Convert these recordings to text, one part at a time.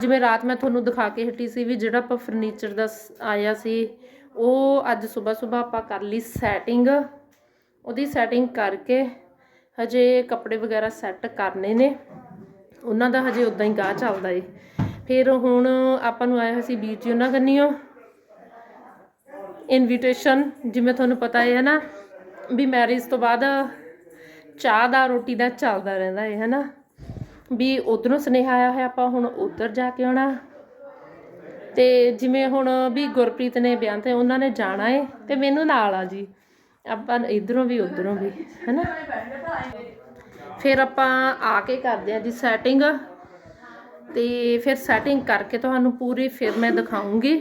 ਜਿਵੇਂ ਰਾਤ ਮੈਂ ਤੁਹਾਨੂੰ ਦਿਖਾ ਕੇ ਹਟੀ ਸੀ ਵੀ ਜਿਹੜਾ ਆਪਾਂ ਫਰਨੀਚਰ ਦਾ ਸ- ਆਇਆ ਸੀ, ਉਹ ਅੱਜ ਸਵੇਰ ਸਵੇਰ ਆਪਾਂ ਕਰ ਲਈ ਸੈਟਿੰਗ ਉਹਦੀ ਸੈਟਿੰਗ ਕਰਕੇ ਹਜੇ ਕੱਪੜੇ ਵਗੈਰਾ ਸੈੱਟ ਕਰਨੇ ਨੇ। ਉਹਨਾਂ ਦਾ ਹਜੇ ਉਦਾਂ ਹੀ ਗਾਹ ਚੱਲਦਾ ਏ। ਫਿਰ ਹੁਣ ਆਪਾਂ ਨੂੰ ਆਇਆ ਹੋਇਆ ਸੀ ਵੀਰ ਜੀ ਉਹਨਾਂ ਕੰਨੀਓ। ਇਨਵੀਟੇਸ਼ਨ ਜਿਵੇਂ ਤੁਹਾਨੂੰ ਪਤਾ ਹੈ ਨਾ ਵੀ ਮੈਰਿਜ ਤੋਂ ਬਾਅਦ ਚਾਹ ਦਾ, ਰੋਟੀ ਦਾ ਚੱਲਦਾ ਰਹਿੰਦਾ ਹੈ ਹਨਾ? ਵੀ ਉਧਰੋਂ ਸੁਨੇਹਾ ਆਇਆ ਹੋਇਆ, ਆਪਾਂ ਹੁਣ ਉਧਰ ਜਾ ਕੇ ਆਉਣਾ। ਤੇ ਜਿਵੇਂ ਹੁਣ ਵੀ ਗੁਰਪ੍ਰੀਤ ਨੇ ਬਿਆਨ ਤੇ ਉਹਨਾਂ ਨੇ ਜਾਣਾ ਏ, ਤੇ ਮੈਨੂੰ ਨਾਲ ਆ ਜੀ। ਆਪਾਂ ਇਧਰੋਂ ਵੀ, ਉਧਰੋਂ ਵੀ, ਹਨਾ? ਫਿਰ ਆਪਾਂ ਆ ਕੇ ਕਰਦੇ ਆ ਜੀ ਸੈਟਿੰਗ ਤੇ ਫਿਰ ਸੈਟਿੰਗ ਕਰਕੇ ਤੁਹਾਨੂੰ ਪੂਰੀ ਫਿਰ ਮੈਂ ਦਿਖਾਉਂਗੀ।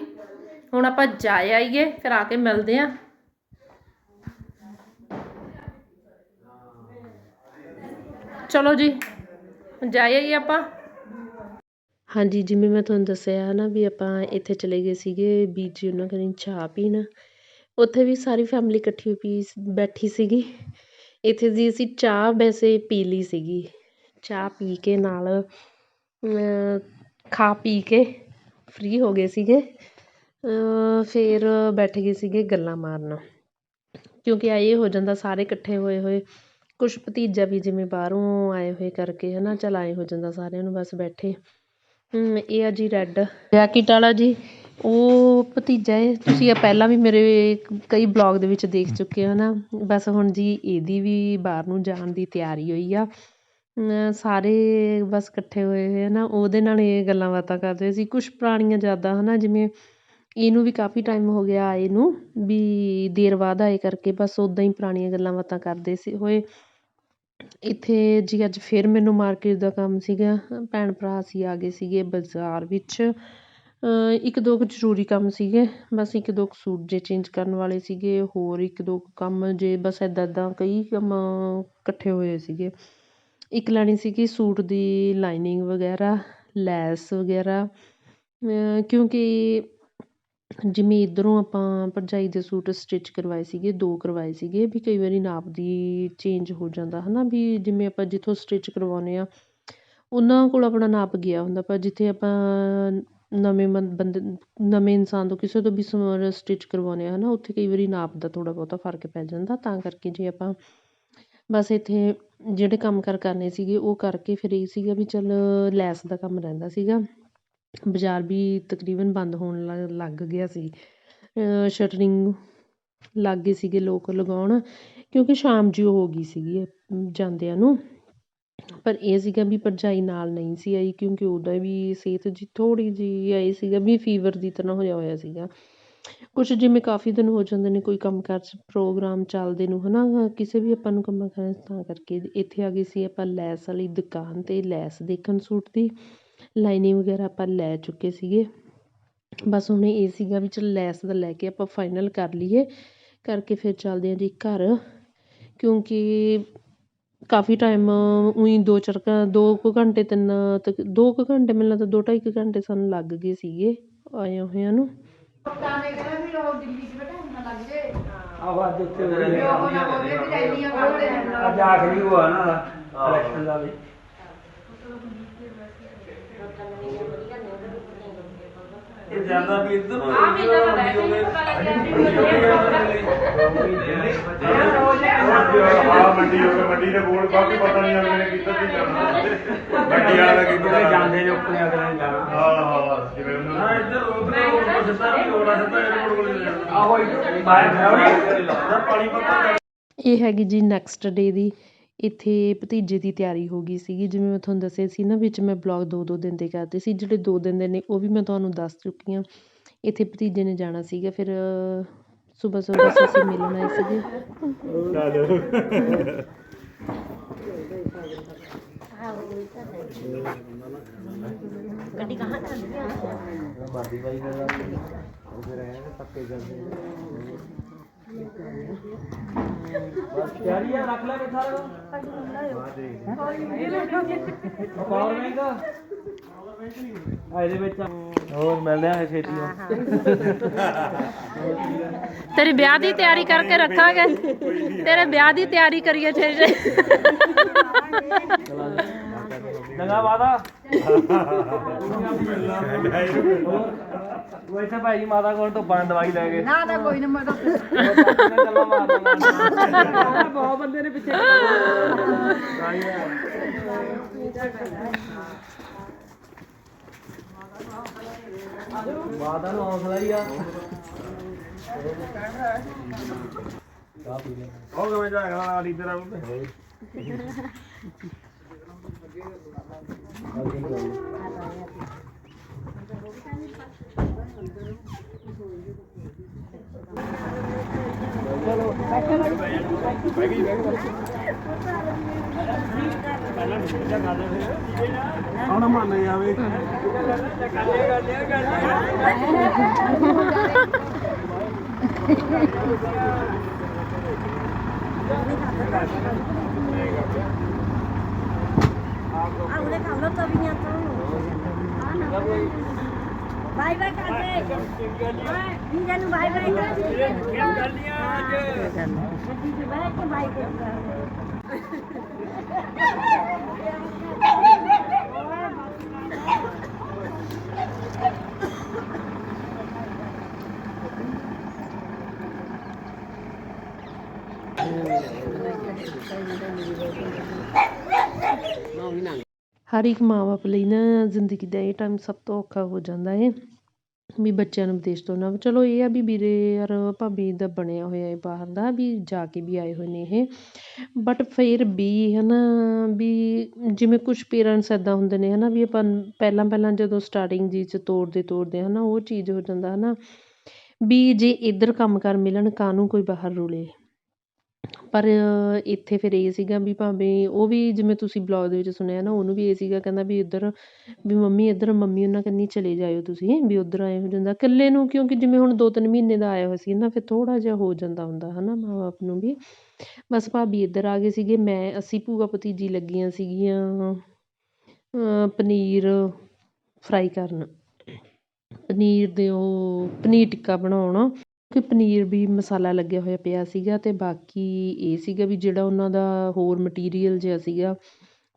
ਹੁਣ ਆਪਾਂ ਜਾ ਆਈਏ, ਫਿਰ ਆ ਕੇ ਮਿਲਦੇ ਆ। ਚਲੋ ਜੀ। ਜਾ ਆਈਏ ਆਪਾਂ। ਹਾਂਜੀ, ਜਿਵੇਂ ਮੈਂ ਤੁਹਾਨੂੰ ਦੱਸਿਆ ਨਾ ਵੀ ਆਪਾਂ ਇੱਥੇ ਚਲੇ ਗਏ ਸੀਗੇ ਬੀਜੀ ਉਹਨਾਂ ਕੋਲ ਚਾਹ ਪੀਣ। ਉੱਥੇ ਵੀ ਸਾਰੀ ਫੈਮਿਲੀ ਇਕੱਠੀ ਪੀ ਬੈਠੀ ਸੀਗੀ। ਇੱਥੇ ਦੀ ਅਸੀਂ ਚਾਹ ਵੈਸੇ ਪੀ ਲਈ ਸੀਗੀ। ਚਾਹ ਪੀ ਕੇ ਨਾਲ ਖਾ ਪੀ ਕੇ ਫ੍ਰੀ ਹੋ ਗਏ ਸੀਗੇ। ਫਿਰ ਬੈਠ ਗਏ ਸੀਗੇ ਗੱਲਾਂ ਮਾਰਨ। ਕਿਉਂਕਿ ਆ ਇਹ ਹੋ ਜਾਂਦਾ ਸਾਰੇ ਇਕੱਠੇ ਹੋਏ ਹੋਏ। ਕੁਛ ਭਤੀਜਾ ਵੀ ਜਿਵੇਂ ਬਾਹਰੋਂ ਆਏ ਹੋਏ ਕਰਕੇ ਹਨਾ ਚਲ ਆਏ ਹੋ ਜਾਂਦਾ ਸਾਰਿਆਂ ਨੂੰ ਬਸ ਬੈਠੇ। ਇਹ ਆ ਜੀ ਰੈੱਡ ਜੈਕਿਟ ਵਾਲਾ ਜੀ। ਉਹ ਭਤੀਜਾ ਹੈ ਤੁਸੀਂ ਇਹ ਪਹਿਲਾਂ ਵੀ ਮੇਰੇ ਕਈ ਬਲੌਗ ਦੇ ਵਿੱਚ ਦੇਖ ਚੁੱਕੇ ਹੋ ਨਾ ਬਸ ਹੁਣ ਜੀ ਇਹਦੀ ਵੀ ਬਾਹਰ ਨੂੰ ਜਾਣ ਦੀ ਤਿਆਰੀ ਹੋਈ ਆ। ਸਾਰੇ ਬਸ ਇਕੱਠੇ ਹੋਏ ਹੋਏ ਆ ਨਾ ਉਹਦੇ ਨਾਲ ਇਹ ਗੱਲਾਂ ਬਾਤਾਂ ਕਰਦੇ ਸੀ। ਕੁਛ ਪੁਰਾਣੀਆਂ ਯਾਦਾਂ ਹਨਾ ਜਿਵੇਂ ਇਹਨੂੰ ਵੀ ਕਾਫੀ ਟਾਈਮ ਹੋ ਗਿਆ ਆਏ ਨੂੰ ਵੀ ਦੇਰ ਬਾਅਦ ਆਏ ਕਰਕੇ ਬਸ ਉਦਾਂ ਹੀ ਪੁਰਾਣੀਆਂ ਗੱਲਾਂ ਬਾਤਾਂ ਕਰਦੇ ਸੀ ਹੋਏ। ਇੱਥੇ ਜੀ ਅੱਜ ਫਿਰ ਮੈਨੂੰ ਮਾਰਕੀਟ ਦਾ ਕੰਮ ਸੀਗਾ। ਭੈਣ ਭਰਾ ਅਸੀਂ ਆ ਗਏ ਸੀਗੇ ਬਾਜ਼ਾਰ ਵਿੱਚ। ਇੱਕ ਦੋ ਕੁ ਜ਼ਰੂਰੀ ਕੰਮ ਸੀਗੇ। ਬਸ ਇੱਕ ਦੋ ਕੁ ਸੂਟ ਜੇ ਚੇਂਜ ਕਰਨ ਵਾਲੇ ਸੀਗੇ, ਹੋਰ ਇੱਕ ਦੋ ਕੁ ਕੰਮ ਜੇ ਬਸ ਇੱਦਾਂ ਇੱਦਾਂ ਕਈ ਕੰਮ ਇਕੱਠੇ ਹੋਏ ਸੀਗੇ। ਇੱਕ ਲੈਣੀ ਸੀਗੀ ਸੂਟ ਦੀ ਲਾਈਨਿੰਗ ਵਗੈਰਾ, ਲੈਸ ਵਗੈਰਾ। ਕਿਉਂਕਿ ਜਿਵੇਂ ਇੱਧਰੋਂ ਆਪਾਂ ਭਰਜਾਈ ਦੇ ਸੂਟ ਸਟਿਚ ਕਰਵਾਏ ਸੀਗੇ, ਦੋ ਕਰਵਾਏ ਸੀਗੇ, ਵੀ ਕਈ ਵਾਰੀ ਨਾਪ ਦੀ ਚੇਂਜ ਹੋ ਜਾਂਦਾ ਹੈ ਨਾ ਵੀ ਜਿਵੇਂ ਆਪਾਂ ਜਿੱਥੋਂ ਸਟਿਚ ਕਰਵਾਉਂਦੇ ਹਾਂ, ਉਹਨਾਂ ਕੋਲ ਆਪਣਾ ਨਾਪ ਗਿਆ ਹੁੰਦਾ, ਪਰ ਜਿੱਥੇ ਆਪਾਂ ਨਵੇਂ ਬੰ- ਬੰਦੇ, ਨਵੇਂ ਇਨਸਾਨ ਤੋਂ ਕਿਸੇ ਤੋਂ ਵੀ ਸਟਿਚ ਕਰਵਾਉਂਦੇ ਹਾਂ ਹੈ ਨਾ ਉੱਥੇ ਕਈ ਵਾਰੀ ਨਾਪ ਦਾ ਥੋੜ੍ਹਾ ਬਹੁਤਾ ਫ਼ਰਕ ਪੈ ਜਾਂਦਾ, ਤਾਂ ਕਰਕੇ ਜੇ ਆਪਾਂ ਬਸ ਇੱਥੇ ਜਿਹੜੇ ਕੰਮ ਕਾਰ ਕਰਨੇ ਸੀਗੇ, ਉਹ ਕਰਕੇ ਫਿਰ ਇਹ ਸੀਗਾ ਵੀ ਚੱਲ ਲੈਸ ਦਾ ਕੰਮ ਰਹਿੰਦਾ ਸੀਗਾ। ਬਾਜ਼ਾਰ ਵੀ ਤਕਰੀਬਨ ਬੰਦ ਹੋਣ ਲ- ਲੱਗ ਗਿਆ ਸੀ। ਸ਼ਟਰਿੰਗ ਲੱਗ ਗਏ ਸੀਗੇ ਲੋਕ ਲਗਾਉਣ, ਕਿਉਂਕਿ ਸ਼ਾਮ ਜਿਹੀ ਹੋ ਗਈ ਸੀਗੀ ਜਾਂਦਿਆਂ ਨੂੰ। ਪਰ ਇਹ ਸੀਗਾ ਵੀ ਭਰਜਾਈ ਨਾਲ ਨਹੀਂ ਸੀ ਆਈ, ਕਿਉਂਕਿ ਉਹਦਾ ਵੀ ਸਿਹਤ ਜੀ ਥੋੜ੍ਹੀ ਜਿਹੀ ਆਈ ਸੀਗਾ, ਵੀ ਫੀਵਰ ਦੀ ਤਰ੍ਹਾਂ ਹੋਇਆ ਹੋਇਆ ਸੀਗਾ। ਕੁਛ ਜਿਵੇਂ ਕਾਫੀ ਦਿਨ ਹੋ ਜਾਂਦੇ ਨੇ, ਕੋਈ ਕੰਮ ਕਾਰ 'ਚ ਪ੍ਰੋਗਰਾਮ ਚੱਲਦੇ ਨੂੰ ਹੈ ਨਾ ਕਿਸੇ ਵੀ ਆਪਾਂ ਨੂੰ ਕੰਮਾਂ ਕਾਰਾਂ 'ਚ ਤਾਂ ਕਰਕੇ ਇੱਥੇ ਆ ਗਏ ਸੀ, ਆਪਾਂ ਲੈਸ ਵਾਲੀ ਦੁਕਾਨ 'ਤੇ ਲੈਸ ਦੇਖਣ ਸੂਟ ਦੀ। ਲਾਈਨਿੰਗ ਵਗੈਰਾ ਆਪਾਂ ਲੈ ਚੁੱਕੇ ਸੀਗੇ। ਬਸ ਹੁਣ ਇਹ ਸੀਗਾ ਵੀ ਚਲ ਲੈਸ ਦਾ ਲੈ ਕੇ ਆਪਾਂ ਫਾਈਨਲ ਕਰ ਲਈਏ। ਕਰਕੇ ਫਿਰ ਚੱਲਦੇ ਹਾਂ ਜੀ ਘਰ। ਕਿਉਂਕਿ ਕਾਫੀ ਟਾਈਮ ਉਹੀ ਦੋ ਚਾਰ ਘ- ਦੋ ਕੁ ਘੰਟੇ, ਤਿੰਨ ਤੱਕ, ਦੋ ਕੁ ਘੰਟੇ ਮੈਨੂੰ ਲੱਗਦਾ ਦੋ ਢਾਈ ਕੁ ਘੰਟੇ ਸਾਨੂੰ ਲੱਗ ਗਏ ਸੀਗੇ ਆਏ ਹੋਇਆਂ ਨੂੰ। ਆਹ, ਅੱਜ ਅੱਜ ਆਖਰੀ ਹੋਆ ਨਾ ਇਲੈਕਸ਼ਨ ਦਾ ਵੀ। ਇਹ ਜਾਂਦਾ ਵੀ ਇੱਧਰ ਨੂੰ ਆ ਮੈਨੂੰ ਤਾਂ ਵੈਸੇ ਹੀ ਪਤਾ ਲੱਗਿਆ ਜੀ ਆ ਮੰਡੀ ਹੋ ਗਈ ਮੰਡੀ ਦੇ ਬੋਲ ਬਾਕੀ ਪਤਾ ਨਹੀਂ ਅਗਲੇ ਨੇ ਕੀਤਾ ਕੀ ਕਰਨਾ ਮੰਡੀ ਵਾਲਾ ਦਾ ਕੀ ਪਤਾ ਜਿਹੜੇ ਜਾਂਦੇ ਨੇ। ਉੱਪਰ ਅਗਲੇ ਨੇ। ਜਾਣਾ ਹਾਂ ਹਾਂ ਜਿਵੇਂ ਹਾਂ ਉਹਨਾਂ ਇੱਧਰ ਉਧਰ ਉਹ ਸਿੱਧਾ ਵੀ ਹੋਣਾ ਸਿੱਧਾ 에어ਪੋਰਟ ਕੋਲ ਜਾਣਾ ਆਹੋ ਇੱਧਰ ਬਾਹਰ ਖੜਾ ਨਾ ਪਾਣੀ ਪੱਤਾ ਇਹ ਹੈਗੀ ਜੀ ਨੈਕਸਟ ਡੇ ਦੀ ਇੱਥੇ ਭਤੀਜੇ ਦੀ ਤਿਆਰੀ ਹੋ ਗਈ ਸੀਗੀ। ਜਿਵੇਂ ਮੈਂ ਤੁਹਾਨੂੰ ਦੱਸਿਆ ਸੀ ਨਾ ਵਿੱਚ ਮੈਂ ਬਲੌਗ ਦੋ ਦੋ ਦਿਨ ਦੇ ਕਰਦੇ ਸੀ। ਜਿਹੜੇ ਦੋ ਦਿਨ ਦੇ ਨੇ ਉਹ ਵੀ ਮੈਂ ਤੁਹਾਨੂੰ ਦੱਸ ਚੁੱਕੀ ਹਾਂ। ਇੱਥੇ ਭਤੀਜੇ ਨੇ ਜਾਣਾ ਸੀਗਾ ਫਿਰ ਸਵੇਰ ਸਵੇਰ ਅਸੀਂ ਮਿਲਣ ਆਏ ਸੀਗੇ। ਆ? ਰੱਖ ਲੈ ਕੇ ਸਾਰਾ ਪਾਵਰ ਬੈਂਕ ਆ ਇਹਦੇ ਵਿੱਚ ਹੋਰ ਮਿਲਦੇ ਆ ਛੇਤੀ ਤੇਰੀ ਵਿਆਹ ਦੀ ਤਿਆਰੀ ਕਰਕੇ ਰੱਖਾਂਗੇ। ਤੇਰੇ ਵਿਆਹ ਦੀ ਤਿਆਰੀ ਕਰੀਏ ਛੇ ਛੇ ਚੰਗਾ ਵਾਦਾ ਉਹ ਇੱਥੇ ਭਾਈ ਮਾਤਾ ਕੋਲ ਤੋਂ ਬੰਦ ਦਵਾਈ ਲੈ ਕੇ ਨਾ ਤਾਂ ਕੋਈ ਨਾ ਮੈਂ ਤਾਂ ਗੱਲਾਂ ਮਾਰਦਾ ਬਹੁਤ ਬੰਦੇ ਨੇ ਪਿੱਛੇ ਮਾਤਾ ਨੂੰ ਹੌਸਲਾ ਹੀ ਆ ਉਹ ਕਿਵੇਂ ਜਾਏਗਾ ਲੀਡਰ ਆ ਹੁਣ ਮੰਨ ਜਾਵੇ ਆਉਣੇ ਕਰ ਲੋ ਤਵੀਆਂ ਤੋਂ ਬਾਈ ਬਾਈ ਕਰਦੇ ਬਾਈ ਵੀਰੇ ਨੂੰ ਬਾਈ ਬਾਈ ਕਰਦੇ ਗੱਡੀ ਤੇ ਬੈਠ ਕੇ ਬਾਈ ਕਰਦੇ ਹਰ ਇੱਕ ਮਾਂ ਬਾਪ ਲਈ ਨਾ ਜ਼ਿੰਦਗੀ ਦਾ ਇਹ ਟਾਈਮ ਸਭ ਤੋਂ ਔਖਾ ਹੋ ਜਾਂਦਾ ਹੈ ਵੀ ਬੱਚਿਆਂ ਨੂੰ ਵਿਦੇਸ਼ ਤੋਰਨਾ ਚਲੋ ਇਹ ਆ ਵੀ ਵੀਰੇ ਔਰ ਭਾਬੀ ਦਾ ਬਣਿਆ ਹੋਇਆ ਹੈ ਬਾਹਰ ਦਾ, ਵੀ ਜਾ ਕੇ ਵੀ ਆਏ ਹੋਏ ਨੇ ਇਹ। ਬਟ ਫਿਰ ਵੀ ਹੈ ਨਾ ਵੀ ਜਿਵੇਂ ਕੁਛ ਪੇਰੈਂਟਸ ਇੱਦਾਂ ਹੁੰਦੇ ਨੇ ਹੈ ਨਾ ਵੀ ਆਪਾਂ ਪਹਿਲਾਂ ਪਹਿਲਾਂ ਜਦੋਂ ਸਟਾਰਟਿੰਗ ਜੀ 'ਚ ਤੋਰਦੇ ਤੋਰਦੇ ਹੈ ਨਾ ਉਹ ਚੀਜ਼ ਹੋ ਜਾਂਦਾ ਹੈ ਨਾ ਵੀ ਜੇ ਇੱਧਰ ਕੰਮ ਕਾਰ ਮਿਲਣ ਕਾਹਨੂੰ ਕੋਈ ਬਾਹਰ ਰੁਲੇ? ਪਰ ਇੱਥੇ ਫਿਰ ਇਹ ਸੀਗਾ ਵੀ ਭਾਵੇਂ ਉਹ ਵੀ ਜਿਵੇਂ ਤੁਸੀਂ ਬਲੋਗ ਦੇ ਵਿੱਚ ਸੁਣਿਆ ਨਾ, ਉਹਨੂੰ ਵੀ ਇਹ ਸੀਗਾ ਕਹਿੰਦਾ ਵੀ ਇੱਧਰ ਵੀ ਮੰਮੀ ਇੱਧਰ, ਮੰਮੀ ਉਹਨਾਂ ਕੰਨੀ ਚਲੇ ਜਾਇਓ ਤੁਸੀਂ, ਵੀ ਉੱਧਰ ਆਏ ਹੋ ਜਾਂਦਾ। ਇਕੱਲੇ ਨੂੰ ਕਿਉਂਕਿ ਜਿਵੇਂ ਹੁਣ ਦੋ ਤਿੰਨ ਮਹੀਨੇ ਦਾ ਆਇਆ ਹੋਇਆ ਸੀ ਨਾ, ਫਿਰ ਥੋੜ੍ਹਾ ਜਿਹਾ ਹੋ ਜਾਂਦਾ ਹੁੰਦਾ ਹੈ ਨਾ ਮਾਂ ਬਾਪ ਨੂੰ ਵੀ। ਬਸ ਭਾਬੀ ਇੱਧਰ ਆ ਗਏ ਸੀਗੇ, ਮੈਂ, ਅਸੀਂ ਭੂਆ ਭਤੀਜੀ ਲੱਗੀਆਂ ਸੀਗੀਆਂ ਪਨੀਰ ਫਰਾਈ ਕਰਨ। ਪਨੀਰ ਦੇ ਉਹ, ਪਨੀਰ ਟਿੱਕਾ ਬਣਾਉਣ। ਕਿ ਪਨੀਰ ਵੀ ਮਸਾਲਾ ਲੱਗਿਆ ਹੋਇਆ ਪਿਆ ਸੀਗਾ ਅਤੇ ਬਾਕੀ ਇਹ ਸੀਗਾ ਵੀ ਜਿਹੜਾ ਉਹਨਾਂ ਦਾ ਹੋਰ ਮਟੀਰੀਅਲ ਜਿਹਾ ਸੀਗਾ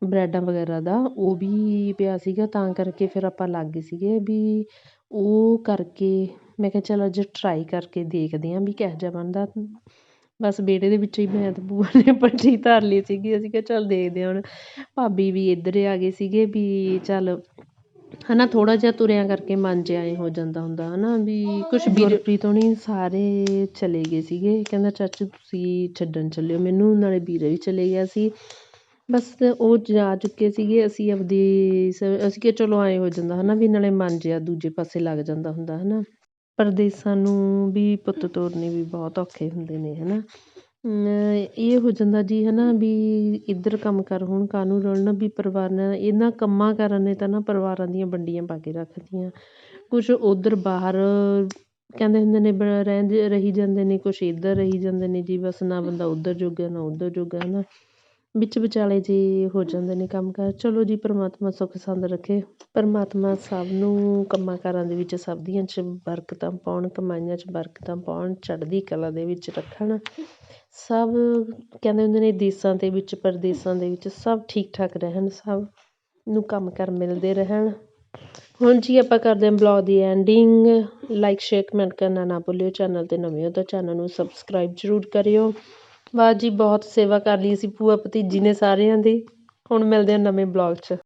ਬਰੈਡਾਂ ਵਗੈਰਾ ਦਾ, ਉਹ ਵੀ ਪਿਆ ਸੀਗਾ, ਤਾਂ ਕਰਕੇ ਫਿਰ ਆਪਾਂ ਲੱਗ ਗਏ ਸੀਗੇ ਵੀ ਉਹ ਕਰਕੇ ਮੈਂ ਕਿਹਾ ਚਲ ਅੱਜ ਟਰਾਈ ਕਰਕੇ ਦੇਖਦੇ ਹਾਂ ਵੀ ਕਿਹੋ ਜਿਹਾ ਬਣਦਾ। ਬਸ ਵਿਹੜੇ ਦੇ ਵਿੱਚ ਹੀ ਮੈਂ ਅਤੇ ਭੂਆ ਨੇ ਭੱਠੀ ਧਰ ਲਈ ਸੀਗੀ, ਅਸੀਂ ਕਿਹਾ ਚੱਲ ਦੇਖਦੇ ਹਾਂ ਹੁਣ। ਭਾਬੀ ਵੀ ਇੱਧਰ ਆ ਗਏ ਸੀਗੇ ਵੀ ਚੱਲ ਹੈ ਨਾ ਥੋੜ੍ਹਾ ਜਿਹਾ ਤੁਰਿਆਂ ਕਰਕੇ ਮਨ 'ਚ ਐਂ ਹੋ ਜਾਂਦਾ ਹੁੰਦਾ ਹੈ ਨਾ ਵੀ ਕੁਛ ਗੁਰਪ੍ਰੀਤ ਹੋਣੀ ਸਾਰੇ ਚਲੇ ਗਏ ਸੀਗੇ ਕਹਿੰਦਾ ਚਾਚੂ ਤੁਸੀਂ ਛੱਡਣ ਚੱਲਿਓ ਮੈਨੂੰ ਨਾਲੇ ਵੀਰਾ ਵੀ ਚਲੇ ਗਿਆ ਸੀ। ਬਸ ਉਹ ਜਾ ਚੁੱਕੇ ਸੀਗੇ ਅਸੀਂ ਆਪਦੀ ਸ- ਅਸੀਂ ਕਿਹਾ ਚਲੋ ਐਂ ਹੋ ਜਾਂਦਾ ਹੈ ਨਾ ਵੀ ਨਾਲੇ ਮਨ ਜਿਹਾ ਦੂਜੇ ਪਾਸੇ ਲੱਗ ਜਾਂਦਾ ਹੁੰਦਾ ਹੈ ਨਾ ਪਰਦੇਸਾਂ ਨੂੰ ਵੀ ਪੁੱਤ ਤੋਰਨੇ ਵੀ ਬਹੁਤ ਔਖੇ ਹੁੰਦੇ ਨੇ ਹੈ ਨਾ ਇਹ ਹੋ ਜਾਂਦਾ ਜੀ ਹੈ ਨਾ ਵੀ ਇੱਧਰ ਕੰਮ ਕਾਰ, ਹੋਣ ਕਾਹਨੂੰ ਰਲਣਾ ਵੀ ਪਰਿਵਾਰ ਨਾਲ, ਇਹਨਾਂ ਕੰਮਾਂ ਕਾਰਾਂ ਨੇ ਤਾਂ ਨਾ ਪਰਿਵਾਰਾਂ ਦੀਆਂ ਵੰਡੀਆਂ ਪਾ ਕੇ ਰੱਖਤੀਆਂ। ਕੁਛ ਉੱਧਰ ਬਾਹਰ ਕਹਿੰਦੇ ਹੁੰਦੇ ਨੇ, ਬ, ਰਹਿੰਦੇ, ਰਹੀ ਜਾਂਦੇ ਨੇ, ਕੁਛ ਇੱਧਰ ਰਹੀ ਜਾਂਦੇ ਨੇ, ਜੀ, ਬਸ ਨਾ ਬੰਦਾ ਉੱਧਰ ਜੋਗਾ, ਨਾ ਉੱਧਰ ਜੋਗਾ ਹੈ ਨਾ ਵਿੱਚ ਵਿਚਾਲੇ ਜੇ ਹੋ ਜਾਂਦੇ ਨੇ ਕੰਮ ਕਾਰ। ਚਲੋ ਜੀ, ਪਰਮਾਤਮਾ ਸੁੱਖ ਸੰਦ ਰੱਖੇ। ਪਰਮਾਤਮਾ ਸਭ ਨੂੰ ਕੰਮਾਂ ਕਾਰਾਂ ਦੇ ਵਿੱਚ ਸਭ ਦੀਆਂ 'ਚ ਬਰਕਤਾਂ ਪਾਉਣ, ਕਮਾਈਆਂ 'ਚ ਬਰਕਤਾਂ ਪਾਉਣ, ਚੜ੍ਹਦੀ ਕਲਾ ਦੇ ਵਿੱਚ ਰੱਖਣ। ਸਭ ਕਹਿੰਦੇ ਹੁੰਦੇ ਨੇ ਦੇਸਾਂ ਦੇ ਵਿੱਚ, ਪਰਦੇਸਾਂ ਦੇ ਵਿੱਚ ਸਭ ਠੀਕ ਠਾਕ ਰਹਿਣ, ਸਭ ਨੂੰ ਕੰਮ ਕਾਰ ਮਿਲਦੇ ਰਹਿਣ। ਹੁਣ ਜੀ ਆਪਾਂ ਕਰਦੇ ਹਾਂ ਬਲੌਗ ਦੀ ਐਂਡਿੰਗ ਲਾਈਕ ਸ਼ੇਅਰ ਕਮੈਂਟ ਕਰਨਾ ਨਾ ਭੁੱਲਿਓ। ਚੈਨਲ 'ਤੇ ਨਵੇਂ ਹੋ ਤਾਂ ਚੈਨਲ ਨੂੰ ਸਬਸਕ੍ਰਾਈਬ ਜ਼ਰੂਰ ਕਰਿਓ। ਵਾਹ ਜੀ ਬਹੁਤ ਸੇਵਾ ਕਰ ਲਈ ਅਸੀਂ ਭੂਆ ਭਤੀਜੀ ਨੇ ਸਾਰਿਆਂ ਦੀ। ਹੁਣ ਮਿਲਦੇ ਹਾਂ ਨਵੇਂ ਬਲੌਗ 'ਚ।